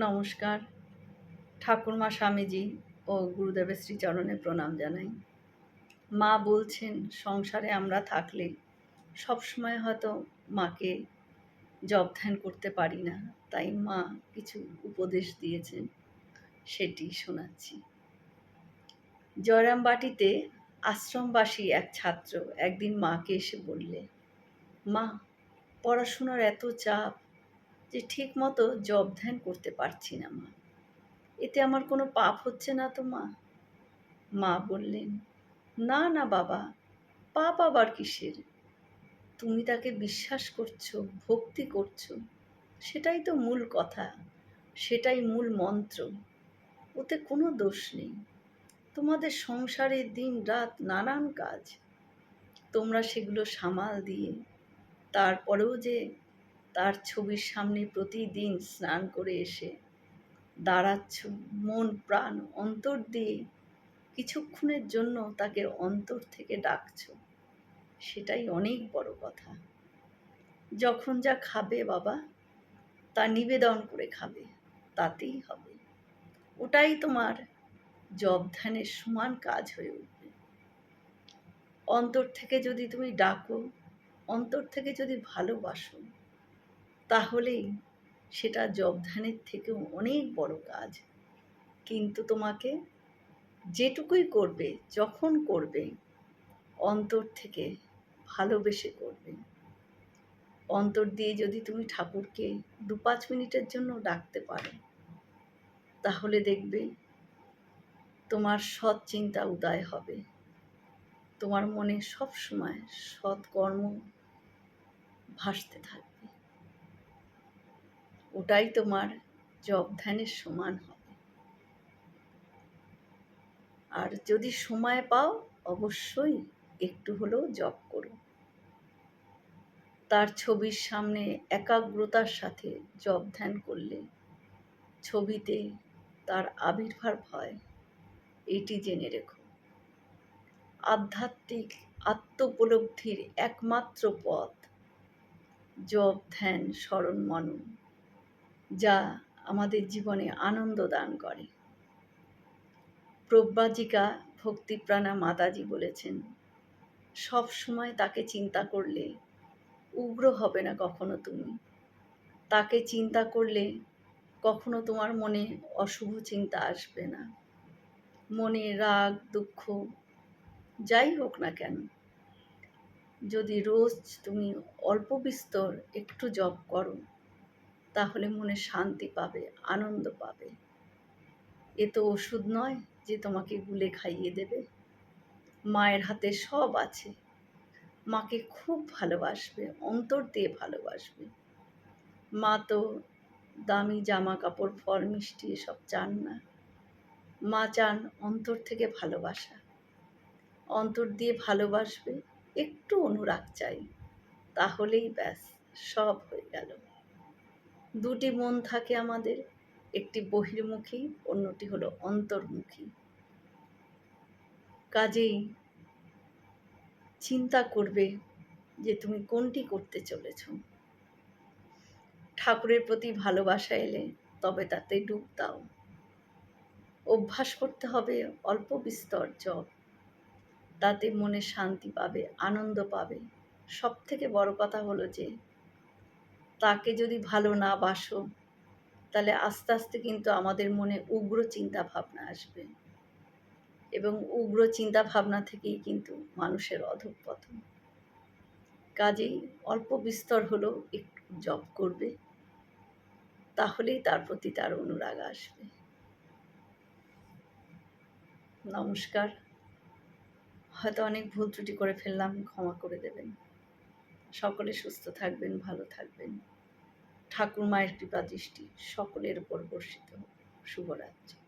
নমস্কার। ঠাকুরমা স্বামীজি ও গুরুদেবের শ্রীচরণে প্রণাম জানাই। মা বলছেন, সংসারে আমরা থাকলে সবসময় হয়তো মাকে জব ধ্যান করতে পারি না। তাই মা কিছু উপদেশ দিয়েছেন, সেটি শোনাচ্ছি। জয়রামবাটিতে আশ্রমবাসী এক ছাত্র একদিন মাকে এসে বললে, মা, পড়াশোনার এত চাপ যে ঠিক মতো জব ধ্যান করতে পারছি না, মা। এতে আমার কোনো পাপ হচ্ছে না তো, মা? মা বললেন, না না, বাবা, পাপ আবার কিসের? তুমি তাকে বিশ্বাস করছ, ভক্তি করছ, সেটাই তো মূল কথা, সেটাই মূল মন্ত্র। ওতে কোনো দোষ নেই। তোমাদের সংসারের দিন রাত নানান কাজ। তোমরা সেগুলো সামাল দিয়ে, তারপরেও যে তার ছবির সামনে প্রতিদিন স্নান করে এসে দাঁড়াচ্ছ মন প্রাণ অন্তর দিয়ে। কিছুক্ষণের জন্য তাকে অন্তর থেকে ডাকছ। সেটাই অনেক বড় কথা। যখন যা খাবে বাবা, তা নিবেদন করে খাবে, তাতেই হবে। ওটাই তোমার জব ধ্যানের সমান কাজ হয়ে উঠবে। অন্তর থেকে যদি তুমি ডাকো, অন্তর থেকে যদি ভালোবাসো তাহলেই সেটা জব ধ্যানের থেকেও অনেক বড় কাজ। কিন্তু তোমাকে যেটুকুই করবে, যখন করবে, অন্তর থেকে ভালোবেসে করবে। অন্তর দিয়ে যদি তুমি ঠাকুরকে দু পাঁচ মিনিটের জন্য ডাকতে পারো, তাহলে দেখবে তোমার সৎ চিন্তা উদয় হবে। তোমার মনে সব সময় সৎ কর্ম ভাসতে থাকবে। ওটাই তোমার জব ধ্যানের সমান হবে। আর যদি সময় পাও, অবশ্যই একটু হলেও জব করো। তার ছবির সামনে একাগ্রতার সাথে জব ধ্যান করলে ছবিতে তার আবির্ভাব হয়, এটি জেনে রেখো। আধ্যাত্মিক আত্মোপলব্ধির একমাত্র পথ জব ধ্যান স্মরণ মনন। যা আমাদের জীবনে আনন্দ দান করে। প্রব্রাজিকা ভক্তিপ্রাণা মাতাজি বলেছেন, সব সময় তাকে চিন্তা করলে উগ্র হবে না কখনো তুমি। তাকে চিন্তা করলে কখনো তোমার মনে অশুভ চিন্তা আসবে না। মনে রাগ, দুঃখ, যাই হোক না কেন, যদি রোজ তুমি অল্প বিস্তর একটু জপ করো তাহলে মনে শান্তি পাবে, আনন্দ পাবে। এ তো ওষুধ নয় যে তোমাকে গুলে খাইয়ে দেবে। মায়ের হাতে সব আছে। মাকে খুব ভালোবাসবে, অন্তর দিয়ে ভালোবাসবে। মা তো দামি জামা কাপড় ফল, মিষ্টি এসব চান না। মা চান অন্তর থেকে ভালোবাসা। অন্তর দিয়ে ভালোবাসবে, একটু অনুরাগ চাই। তাহলেই ব্যাস, সব হয়ে গেল। দুটি মন থাকে আমাদের, একটি বহির্মুখী, অন্যটি হলো অন্তর্মুখী। কাজেই চিন্তা করবে যে তুমি কোনটি করতে চলেছ। ঠাকুরের প্রতি ভালোবাসা এলে তবে তাতে ডুব দাও। অভ্যাস করতে হবে অল্প বিস্তর জপ। তাতে মনে শান্তি পাবে, আনন্দ পাবে। সব থেকে বড় কথা হলো যে তাকে যদি ভালো না বাসো, তাহলে আস্তে আস্তে কিন্তু আমাদের মনে উগ্র চিন্তা ভাবনা আসবে। এবং উগ্র চিন্তা ভাবনা থেকেই কিন্তু মানুষের অধঃপতন। কাজেই অল্প বিস্তর হলেও একটু জব করবে, তাহলেই তার প্রতি তার অনুরাগ আসবে। নমস্কার। হয়তো অনেক ভুল ত্রুটি করে ফেললাম, ক্ষমা করে দেবেন। সকলে সুস্থ থাকবেন, ভালো থাকবেন। ঠাকুর মায়ের কৃপা দৃষ্টি সকলের উপর বর্ষিত হোক। শুভরাত্রি।